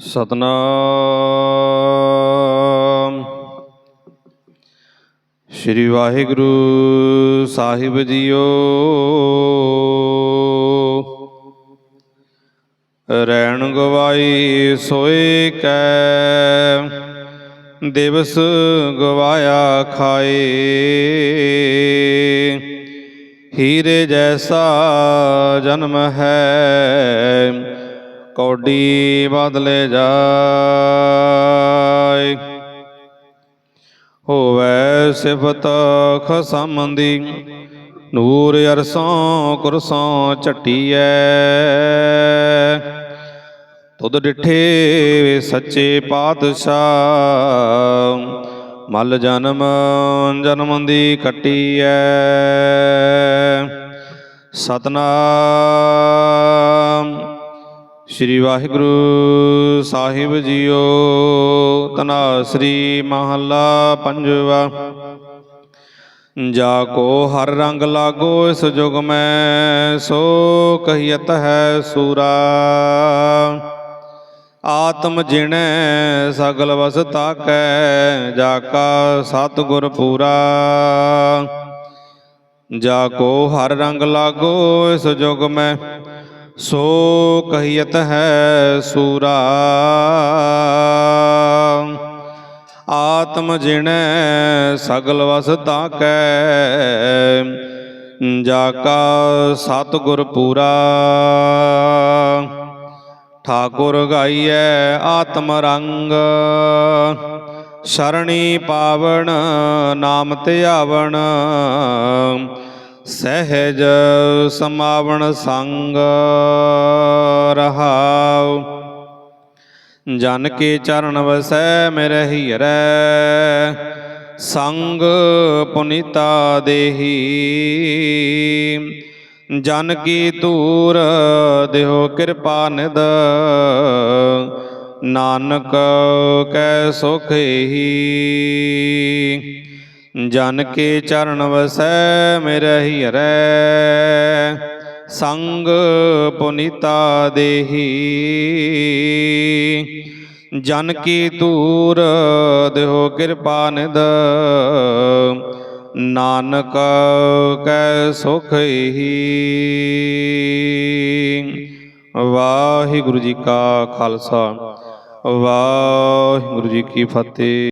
ਸਤਨਾਮ। ਸ੍ਰੀ ਵਾਹਿਗੁਰੂ ਸਾਹਿਬ ਜੀਓ। ਰੈਣ ਗਵਾਈ ਸੋਏ ਕੈ, ਦਿਵਸ ਗਵਾਇਆ ਖਾਏ। ਹੀਰੇ ਜੈਸਾ ਜਨਮ ਹੈ ਕੌਡੀ ਬਦਲੇ ਜਾਏ। ਹੋਵੇ ਸਿਫਤ ਖਸਮ ਦੀ ਨੂਰ ਅਰਸੋਂ ਕੁਰਸੋਂ ਝਟੀਐ। ਤੁਧ ਡਿਠੇ ਸੱਚੇ ਪਾਤਸ਼ਾਹ, ਮਲ ਜਨਮ ਜਨਮ ਦੀ ਕੱਟੀ ਕੱਟੀਐ। ਸਤਨਾਮ ਸ੍ਰੀ ਵਾਹਿਗੁਰੂ ਸਾਹਿਬ ਜੀਓ ਤਨਾਸਰੀ ਮਹੱਲਾ ਪੰਜਵਾ। ਜਾ ਕੋ ਹਰ ਰੰਗ ਲਾਗੋ, ਇਸ ਜੁਗ ਮੈਂ ਸੋ ਕਹੀਤ ਹੈ ਸੂਰਾ। ਆਤਮ ਜਿਣੈ ਸਗਲ ਵਸ ਤਾਕੈ, ਜਾ ਕਾ ਸਤਿਗੁਰ ਪੂਰਾ। ਜਾ ਕੋ ਹਰ ਰੰਗ ਲਾਗੋ, ਇਸ ਜੁਗ ਮੈਂ ਸੋ ਕਹੀਤ ਹੈ ਸੂਰਾ। ਆਤਮ ਜਿਣੈ ਸਗਲ ਵਸ ਤਾਕੈ ਜਾ ਕਾ ਸਤਿਗੁਰ ਪੂਰਾ। ਠਾਕੁਰ ਗਾਈਐ ਆਤਮ ਰੰਗ। ਸ਼ਰਣੀ ਪਾਵਣ ਨਾਮ ਧਿਆਵਣ। ਸਹਿਜ ਸਮਾਵਣ ਸੰਗ ਰਹਾਉ। ਜਨ ਕੇ ਚਰਨ ਵਸੈ ਮੇਰੇ ਹੀਰੈ ਸੰਗ ਪੁਨੀਤਾ ਦੇਹੀ। ਜਨ ਕੀ ਤੂਰ ਦਿਓ ਕਿਰਪਾ ਨਿਦ ਨਾਨਕ ਕੈ ਸੁਖੇਹੀ ਜਨ ਕੇ ਚਰਨ ਵਸੈ ਮੇਰੇ ਹੀਰੈ। ਸੰਗ ਪੁਨੀਤਾ ਦੇਹੀ। ਜਨ ਕੀ ਤੂਰ ਦਿਓ ਕਿਰਪਾ ਨਿਦ ਨਾਨਕ ਕੈ ਸੁਖ ਹੀ ਵਾਹਿਗੁਰੂ ਜੀ ਕਾ ਖਾਲਸਾ। ਵਾਹਿਗੁਰੂ ਜੀ ਕੀ ਫਤਿਹ।